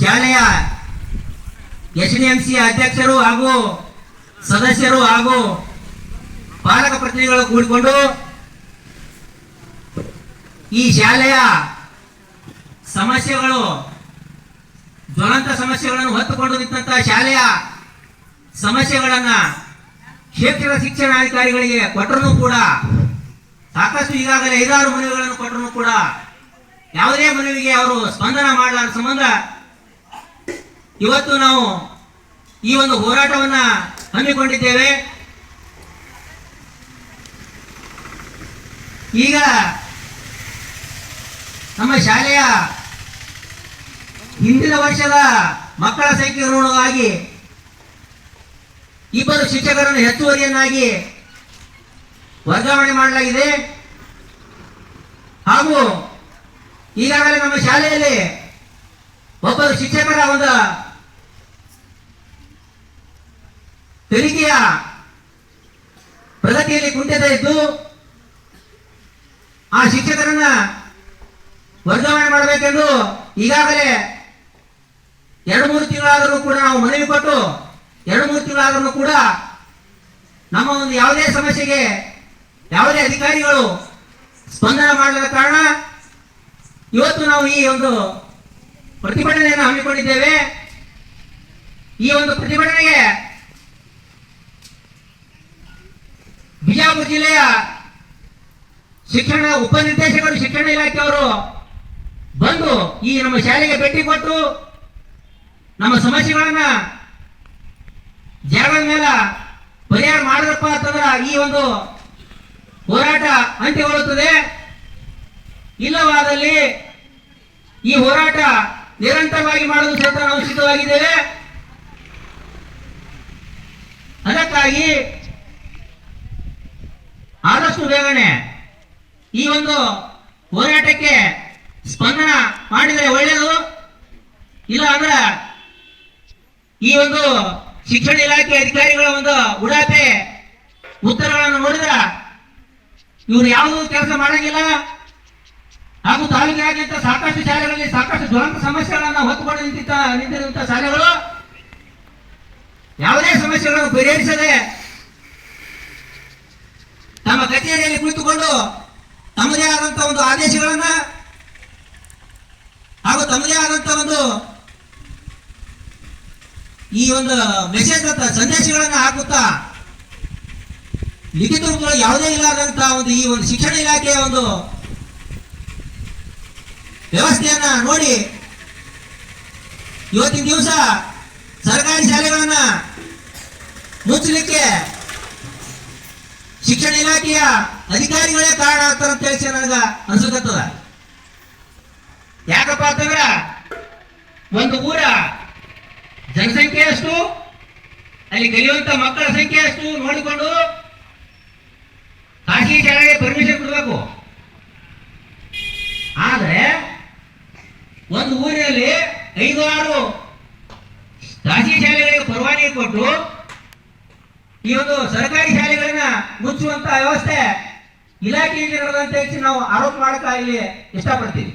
ಶಾಲೆಯ S D M C ಅಧ್ಯಕ್ಷರು ಹಾಗೂ ಸದಸ್ಯರು ಹಾಗೂ ಪಾಲಕ ಪ್ರತಿನಿಧಿಗಳು ಕೂಡಿಕೊಂಡು ಈ ಶಾಲೆಯ ಸಮಸ್ಯೆಗಳು, ಜ್ವಲಂತ ಸಮಸ್ಯೆಗಳನ್ನು ಹೊತ್ತುಕೊಂಡು ನಿಂತಹ ಶಾಲೆಯ ಸಮಸ್ಯೆಗಳನ್ನ ಕ್ಷೇತ್ರದ ಶಿಕ್ಷಣಾಧಿಕಾರಿಗಳಿಗೆ ಕೊಟ್ಟರೂ ಕೂಡ ಸಾಕಷ್ಟು ಈಗಾಗಲೇ ಐದಾರು ಮನವಿಗಳನ್ನು ಕೊಟ್ಟರು ಕೂಡ ಯಾವುದೇ ಮನವಿಗೆ ಅವರು ಸ್ಪಂದನ ಮಾಡಲಾರ ಸಂಬಂಧ ಇವತ್ತು ನಾವು ಈ ಒಂದು ಹೋರಾಟವನ್ನ ಹಮ್ಮಿಕೊಂಡಿದ್ದೇವೆ. ಈಗ ನಮ್ಮ ಶಾಲೆಯ ಹಿಂದಿನ ವರ್ಷದ ಮಕ್ಕಳ ಸಂಖ್ಯೆ ಅನುಗುಣವಾಗಿ ಇಬ್ಬರು ಶಿಕ್ಷಕರನ್ನು ಹೆಚ್ಚುವರಿಯನ್ನಾಗಿ ವರ್ಗಾವಣೆ ಮಾಡಲಾಗಿದೆ. ಹಾಗೂ ಈಗಾಗಲೇ ನಮ್ಮ ಶಾಲೆಯಲ್ಲಿ ಒಬ್ಬರು ಶಿಕ್ಷಕರ ಒಂದು ತೆರಿಗೆಯ ಪ್ರಗತಿಯಲ್ಲಿ ಕುಂಠಿತ ಇದ್ದು, ಆ ಶಿಕ್ಷಕರನ್ನ ವರ್ಗಾವಣೆ ಮಾಡಬೇಕೆಂದು ಈಗಾಗಲೇ ಎರಡು ಮೂರು ತಿಂಗಳಾದರೂ ಕೂಡ ನಾವು ಮನವಿ ಕೊಟ್ಟು, ಎರಡು ಮೂರು ತಿಂಗಳಾದರೂ ಕೂಡ ನಮ್ಮ ಒಂದು ಯಾವುದೇ ಸಮಸ್ಯೆಗೆ ಯಾವುದೇ ಅಧಿಕಾರಿಗಳು ಸ್ಪಂದನ ಮಾಡದ ಕಾರಣ ಇವತ್ತು ನಾವು ಈ ಒಂದು ಪ್ರತಿಭಟನೆಯನ್ನು ಹಮ್ಮಿಕೊಂಡಿದ್ದೇವೆ. ಈ ಒಂದು ಪ್ರತಿಭಟನೆಗೆ ಬಿಜಾಪುರ ಜಿಲ್ಲೆಯ ಶಿಕ್ಷಣ ಉಪನಿರ್ದೇಶಕರು, ಶಿಕ್ಷಣ ಇಲಾಖೆಯವರು ಬಂದು ಈ ನಮ್ಮ ಶಾಲೆಗೆ ಭೇಟಿ ಕೊಟ್ಟು ನಮ್ಮ ಸಮಸ್ಯೆಗಳನ್ನ ಜಾಗದ ಮೇಲೆ ಪರಿಹಾರ ಮಾಡಿದ್ರಪ್ಪ ಅಂತಂದ್ರೆ ಈ ಒಂದು ಹೋರಾಟ ಅಂತ್ಯಗೊಳ್ಳುತ್ತದೆ. ಇಲ್ಲವಾದಲ್ಲಿ ಈ ಹೋರಾಟ ನಿರಂತರವಾಗಿ ಮಾಡಲು ಸಹಿತ ನಾವು ಸಿದ್ಧವಾಗಿದ್ದೇವೆ ಅದಕ್ಕಾಗಿ ಆದಷ್ಟು ಬೇಗನೆ ಈ ಒಂದು ಹೋರಾಟಕ್ಕೆ ಸ್ಪಂದನ ಮಾಡಿದರೆ ಒಳ್ಳೆಯದು. ಇಲ್ಲ ಅಂದ್ರೆ ಈ ಒಂದು ಶಿಕ್ಷಣ ಇಲಾಖೆ ಅಧಿಕಾರಿಗಳ ಒಂದು ಉಡಾಪೆ ಉತ್ತರಗಳನ್ನು ನೋಡಿದ್ರ ಇವರು ಯಾವುದೂ ಕೆಲಸ ಮಾಡಂಗಿಲ್ಲ. ಹಾಗೂ ತಾಲೂಕಿನಾದ್ಯಂತ ಸಾಕಷ್ಟು ಶಾಲೆಗಳಲ್ಲಿ ಸಾಕಷ್ಟು ದುರಂತ ಸಮಸ್ಯೆಗಳನ್ನ ಹೊತ್ತುಕೊಂಡು ನಿಂತಿದ್ದ ನಿಂತಿರುವಂತಹ ಶಾಲೆಗಳು ಯಾವುದೇ ಸಮಸ್ಯೆಗಳನ್ನು ಪರಿಹರಿಸದೆ ತಮ್ಮ ಕಚೇರಿಯಲ್ಲಿ ಕುಳಿತುಕೊಂಡು ತಮ್ಮದೇ ಆದಂತಹ ಒಂದು ಆದೇಶಗಳನ್ನ ಹಾಗೂ ತಮ್ಮದೇ ಆದಂತಹ ಒಂದು ಈ ಒಂದು ಮೆಸೇಜ್ ಅಂತ ಸಂದೇಶಗಳನ್ನ ಹಾಕುತ್ತಾ ಲಿಖಿತ ರೂಪದಲ್ಲಿ ಯಾವುದೇ ಇಲ್ಲದಂತಹ ಒಂದು ಈ ಒಂದು ಶಿಕ್ಷಣ ಇಲಾಖೆಯ ಒಂದು ವ್ಯವಸ್ಥೆಯನ್ನ ನೋಡಿ. ಇವತ್ತಿನ ದಿವಸ ಸರ್ಕಾರಿ ಶಾಲೆಗಳನ್ನ ಮುಚ್ಚಲಿಕ್ಕೆ ಶಿಕ್ಷಣ ಇಲಾಖೆಯ ಅಧಿಕಾರಿಗಳೇ ಕಾರಣ ಆಗ್ತಾರೆ ಅಂತ ಹೇಳಿ ನನಗ ಅನ್ಸುತ್ತದ. ಯಾಕಪ್ಪ ಅಂತಂದ್ರ ಒಂದು ಊರ ಜನಸಂಖ್ಯೆ ಎಷ್ಟು, ಅಲ್ಲಿ ಕಲಿಯುವಂತ ಮಕ್ಕಳ ಸಂಖ್ಯೆ ಎಷ್ಟು ನೋಡಿಕೊಂಡು ಖಾಸಗಿ ಶಾಲೆಗೆ ಪರ್ಮಿಷನ್ ಕೊಡಬೇಕು ಆದ್ರೆ ಒಂದು ಊರಿನಲ್ಲಿ ಐದು ಆರು ಖಾಸಗಿ ಶಾಲೆಗಳಿಗೆ ಪರವಾನಗಿ ಕೊಟ್ಟು ಈ ಒಂದು ಸರ್ಕಾರಿ ಶಾಲೆಗಳನ್ನ ಮುಚ್ಚುವಂತ ವ್ಯವಸ್ಥೆ ಇಲಾಖೆಯಲ್ಲಿ ನಡೆದಂತ ಹೆಚ್ಚು ನಾವು ಆರೋಪ ಮಾಡಕ ಇಲ್ಲಿ ಇಷ್ಟಪಡ್ತೀವಿ.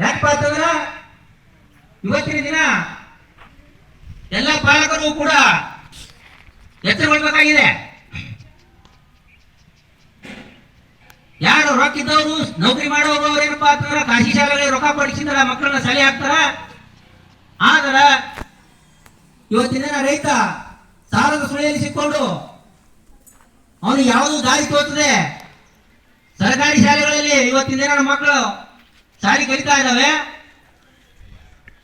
ಯಾಕಪ್ಪ ಅಂತಂದ್ರ ಇವತ್ತಿನ ದಿನ ಎಲ್ಲ ಪಾಲಕರು ಕೂಡ ಎಚ್ಚರಗೊಳ್ಬೇಕಾಗಿದೆ. ಯಾರು ರೊಕ್ಕ ಇದ್ದವರು ನೌಕರಿ ಮಾಡೋರು ಏನಪ್ಪಾ ಅಂತಂದ್ರ ಖಾಸಗಿ ಶಾಲೆಗಳಿಗೆ ರೊಕ್ಕ ಪಡಿಸಿದ್ರ ಮಕ್ಕಳನ್ನ ಸಲಹೆ ಹಾಕ್ತಾರ? ಆದ್ರ ಇವತ್ತಿನ ರೈತ ಸಾಲದ ಸುಳಿಯಲ್ಲಿ ಸಿಕ್ಕೊಂಡು ಅವನು ಯಾವುದು ದಾರಿ ತೋರ್ತದೆ? ಸರ್ಕಾರಿ ಶಾಲೆಗಳಲ್ಲಿ ಇವತ್ತಿನ ಮಕ್ಕಳು ಶಾಲೆ ಕಲಿತಾ ಇದ್ದಾವೆ?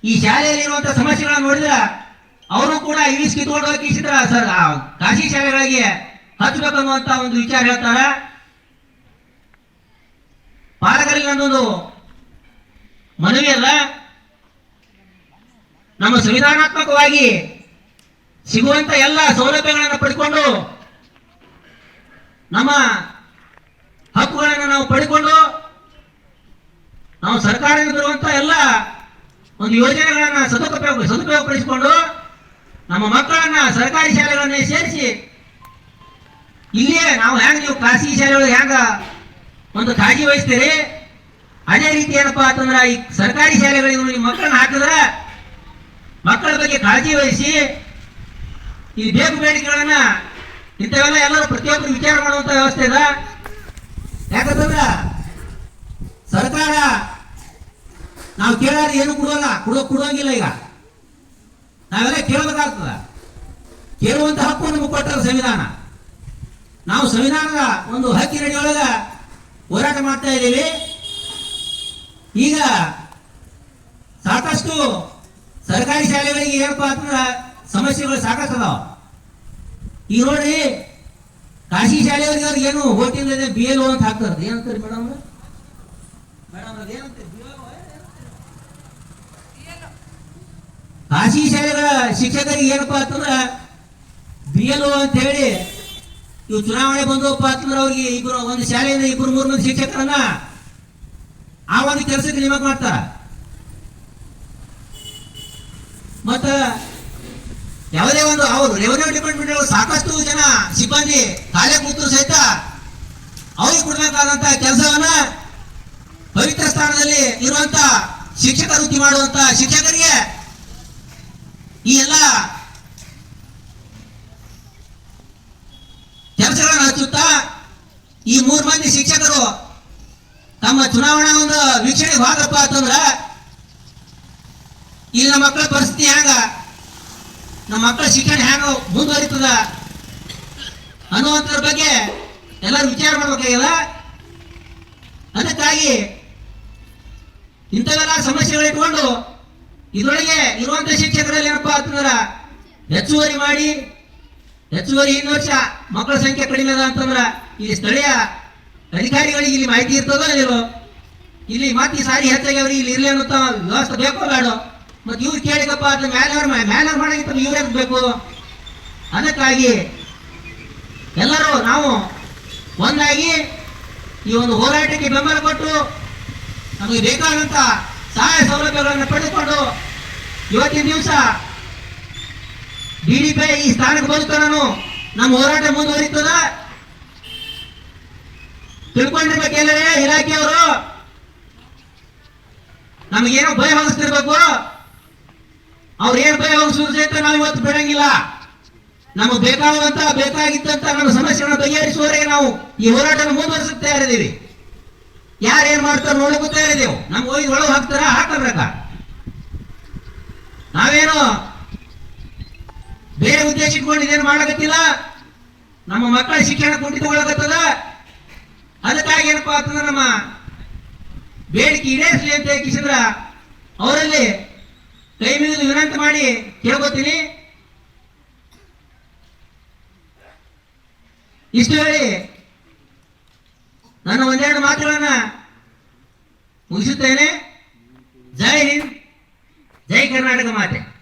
ಈ ಶಾಲೆಯಲ್ಲಿ ಇರುವಂತಹ ಸಮಸ್ಯೆಗಳನ್ನು ನೋಡಿದ್ರೆ ಅವರು ಕೂಡ ಇಂಗ್ಲಿಷ್ ಕಿತ್ಕೊಂಡು ಹೋಗಿ ಸರ್ ಖಾಸಗಿ ಶಾಲೆಗಳಿಗೆ ಹತ್ಬೇಕು ಅನ್ನುವಂತ ಒಂದು ವಿಚಾರ ಹೇಳ್ತಾರೆ. ಪಾಲಕರಿಗೆ ನನ್ನೊಂದು ಮನವಿ ಅಲ್ಲ ನಮ್ಮ ಸಂವಿಧಾನಾತ್ಮಕವಾಗಿ ಸಿಗುವಂತ ಎಲ್ಲ ಸೌಲಭ್ಯಗಳನ್ನು ಪಡ್ಕೊಂಡು ನಮ್ಮ ಹಕ್ಕುಗಳನ್ನು ನಾವು ಪಡ್ಕೊಂಡು ನಾವು ಸರ್ಕಾರದಿಂದ ಬರುವಂತ ಎಲ್ಲ ಒಂದು ಯೋಜನೆಗಳನ್ನ ಸದುಪಯೋಗ ಸದುಪಯೋಗಪಡಿಸಿಕೊಂಡು ನಮ್ಮ ಮಕ್ಕಳನ್ನ ಸರ್ಕಾರಿ ಶಾಲೆಗಳನ್ನೇ ಸೇರಿಸಿ ಇಲ್ಲಿಯೇ ನಾವು ಹೆಂಗೆ ನೀವು ಖಾಸಗಿ ಶಾಲೆಗಳು ಹೆಂಗ ಒಂದು ಕಾಳಜಿ ವಹಿಸ್ತೀರಿ? ಅದೇ ರೀತಿ ಏನಪ್ಪಾ ಅಂತಂದ್ರೆ ಈ ಸರ್ಕಾರಿ ಶಾಲೆಗಳಿಗೂ ನಿಮ್ಮ ಮಕ್ಕಳನ್ನ ಹಾಕಿದ್ರೆ ಮಕ್ಕಳ ಬಗ್ಗೆ ಕಾಳಜಿ ವಹಿಸಿ ಈ ಬೇಕು ಬೇಡಿಕೆಗಳನ್ನ ಇಂಥವೆಲ್ಲ ಎಲ್ಲರೂ ಪ್ರತಿಯೊಬ್ಬರು ವಿಚಾರ ಮಾಡುವಂತ ವ್ಯವಸ್ಥೆ ಇದೆ. ಯಾಕಂತಂದ್ರ ಸರ್ಕಾರ ನಾವು ಕೇಳಾರ ಏನು ಕೊಡೋಲ್ಲ, ಕೊಡೋ ಕೊಡೋಂಗಿಲ್ಲ ಈಗ. ನಾವೆಲ್ಲ ಕೇಳಬೇಕಾಗ್ತದ. ಕೇಳುವಂತ ಹಕ್ಕು ನಮಗೆ ಕೊಟ್ಟರು ಸಂವಿಧಾನ. ನಾವು ಸಂವಿಧಾನದ ಒಂದು ಹಕ್ಕಿನಡಿಯೊಳಗ ಹೋರಾಟ ಮಾಡ್ತಾ ಇದ್ದೀವಿ. ಈಗ ಸಾಕಷ್ಟು ಸರ್ಕಾರಿ ಶಾಲೆಗಳಿಗೆ ಏನಪ್ಪಾ ಅಂತಂದ್ರೆ ಸಮಸ್ಯೆಗಳು ಸಾಕಷ್ಟು ಅದಾವ. ಈಗ ನೋಡ್ರಿ ಖಾಸಗಿ ಶಾಲೆಯವ್ರಿಗೆ ಏನು ಓಟಿಲ್ಲದೆ ಬಿ ಎಲ್ ಅಂತ ಹಾಕ್ತಾರ ಏನಂತಾರೆ ಮೇಡಮ್ ಮೇಡಮ್ ಅದೇನಂತಾರೆ ಖಾಸಗಿ ಶಾಲೆಗಳ ಶಿಕ್ಷಕರಿಗೆ ಏನಪ್ಪಾ ಅಂತಂದ್ರ ಬಿ ಎಲ್ ಅಂತ ಹೇಳಿ ಇವು ಚುನಾವಣೆ ಬಂದವಪ್ಪ ಅಂತಂದ್ರೆ ಅವ್ರಿಗೆ ಇಬ್ರು, ಒಂದು ಶಾಲೆಯಿಂದ ಇಬ್ರು, ಮೂರು ಮಂದಿ ಶಿಕ್ಷಕರನ್ನ ಆ ಒಂದು ಕೆಲಸಕ್ಕೆ ನೇಮಕ ಮಾಡ್ತಾರ. ಮತ್ತ ಯಾವುದೇ ಒಂದು ಅವರು ರೆವೆನ್ಯೂ ಡಿಪಾರ್ಟ್ಮೆಂಟ್ ಸಾಕಷ್ಟು ಜನ ಸಿಬ್ಬಂದಿ ಖಾಲಿ ಕೂತರು ಸಹಿತ ಅವ್ರಿಗೆ ಕೊಡಬೇಕಾದಂತ ಕೆಲಸವನ್ನ ಪವಿತ್ರ ಸ್ಥಾನದಲ್ಲಿ ಇರುವಂತ ಶಿಕ್ಷಕ ವೃತ್ತಿ ಮಾಡುವಂತ ಶಿಕ್ಷಕರಿಗೆ ಈ ಎಲ್ಲ ಕೆಲಸಗಳನ್ನು ಹಚ್ಚುತ್ತಾ ಈ ಮೂರು ಮಂದಿ ಶಿಕ್ಷಕರು ತಮ್ಮ ಚುನಾವಣಾ ಒಂದು ವೀಕ್ಷಣೆಗೆ ಹೋದಪ್ಪ ಅಂತಂದ್ರ ಇಲ್ಲಿ ನಮ್ಮ ಮಕ್ಕಳ ಪರಿಸ್ಥಿತಿ ಹ್ಯಾಂಗ? ನಮ್ಮ ಮಕ್ಕಳ ಶಿಕ್ಷಣ ಹ್ಯಾಂಗ ಮುಂದುವರಿತದ ಅನ್ನುವಂಥದ್ರ ಬಗ್ಗೆ ಎಲ್ಲರೂ ವಿಚಾರ ಮಾಡ್ಬೇಕಾಗ್ಯದ? ಅದಕ್ಕಾಗಿ ಇಂಥವೆಲ್ಲ ಸಮಸ್ಯೆಗಳಿಟ್ಕೊಂಡು ಇದರೊಳಗೆ ಇರುವಂತ ಶಿಕ್ಷಕರಲ್ಲಿ ಏನಪ್ಪಾ ಅಂತಂದ್ರ ಹೆಚ್ಚುವರಿ ಮಾಡಿ, ಹೆಚ್ಚುವರಿ ಇನ್ನು ವರ್ಷ ಮಕ್ಕಳ ಸಂಖ್ಯೆ ಕಡಿಮೆ ಅದ ಅಂತಂದ್ರ ಇಲ್ಲಿ ಸ್ಥಳೀಯ ಅಧಿಕಾರಿಗಳಿಗೆ ಇಲ್ಲಿ ಮಾಹಿತಿ ಇರ್ತದೋ ಇಲ್ಲೋ ಇಲ್ಲಿ ಮತ್ತೆ ಸಾರಿ ಹೆಚ್ಚಾಗಿ ಅವರಿಗೆ ಇಲ್ಲಿ ಇರ್ಲಿ ಅನ್ನೋ ವ್ಯವಸ್ಥೆ ಬೇಕೋ ಬೇಡ? ಮತ್ತೆ ಇವ್ರು ಅದ್ರ ಮೇಲೆ ಅವ್ರ ಮೇಲೆ ಮಾಡಂಗಿತ್ತು ಇವ್ರೇ ಬೇಕು? ಅದಕ್ಕಾಗಿ ಎಲ್ಲರೂ ನಾವು ಒಂದಾಗಿ ಈ ಒಂದು ಹೋರಾಟಕ್ಕೆ ಬೆಂಬಲ ಕೊಟ್ಟು ನಮಗೆ ಬೇಕಾದಂತ ಸಹಾಯ ಸೌಲಭ್ಯಗಳನ್ನು ಪಡೆದುಕೊಂಡು ಇವತ್ತಿನ ದಿವಸ ಡಿ ಡಿಡಿಪಿ ಈ ಸ್ಥಾನಕ್ಕೆ ಬಂದು ನಮ್ಮ ಹೋರಾಟ ಮುಂದುವರಿತದ. ತಿಳ್ಕೊಂಡಿರ್ಬೇಕೆಲ್ಲರೇ ಇಲಾಖೆಯವರು. ನಮಗೇನೋ ಭಯ ಹೊಗಿಸ್ತಿರ್ಬೇಕು. ಅವ್ರು ಏನ್ ಭಯ ಸುರಸಹಿತ ಸಹಿತ ನಾವು ಇವತ್ತು ಬಿಡಂಗಿಲ್ಲ. ನಮಗೆ ಬೇಕಾಗುವಂತ ಬೇಕಾಗಿದ್ದಂತ ನಮ್ಮ ಸಮಸ್ಯೆಗಳನ್ನು ಬಗೆಹರಿಸುವವರೆಗೆ ನಾವು. ಈ ಹೋರಾಟ ಮುಂದುವರಿಸುತ್ತಾ ತಯಾರಿದ್ದೀವಿ. ಯಾರು ಏನ್ ಮಾಡ್ತಾರೋ ನೋಡಕ್ಕೂ ತಯಾರಿದ್ದೇವೆ. ನಮ್ಗೆ ಹೋಗಿ ಒಳಗೆ ಹಾಕ್ತಾರ ಹಾಕಬೇಕ ನಾವೇನು ಬೇರೆ ಉದ್ದೇಶ ಇಟ್ಕೊಂಡು ಇದೇನು ಮಾಡಕತ್ತಿಲ್ಲ? ನಮ್ಮ ಮಕ್ಕಳ ಶಿಕ್ಷಣ ಕುಂಠಿತಗೊಳ್ಳಕತ್ತದ ಅದಕ್ಕಾಗಿ ಏನಪ್ಪಾ ಅಂತಂದ್ರೆ ನಮ್ಮ ಬೇಡಿಕೆ ಈಡೇರಿಸಲಿ ಅಂತ ಕಿಸಿದ್ರ ಅವರಲ್ಲಿ ಮುಗಿದು ವಿನಂತಿ ಮಾಡಿ ಕೇಳ್ಕೊತೀನಿ. ಇಷ್ಟು ಹೇಳಿ. ನನ್ನ ಒಂದೆರಡು ಮಾತುಗಳನ್ನ ಮುಗಿಸುತ್ತೇನೆ. ಜೈ ಹಿಂದ್, ಜೈ ಕರ್ನಾಟಕ ಮಾತೆ.